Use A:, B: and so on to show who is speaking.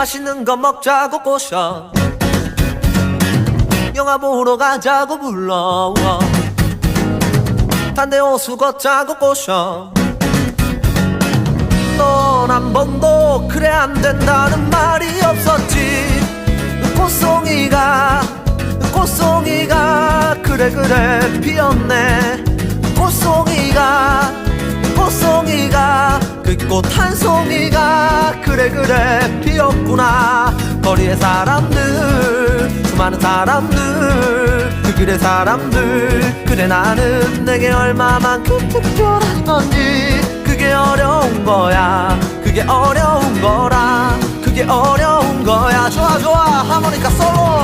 A: 맛있는 거 먹자고 꼬셔. 영화 보러 가자고 불러 단대 호수 걷자고 꼬셔. 넌 한 번도 그래 안 된다는 말이 없었지. 꽃송이가 꽃송이가 그래 그래 피었네. 꽃송이가 꽃송이가 그 꽃 한 송이가 거리의 사람들 수많은 사람들 그 길의 사람들 그래 나는 내게 얼마만큼 특별한 건지. 그게 어려운 거야 그게 어려운 거라 그게 어려운 거야. 좋아 좋아 하모니카 솔로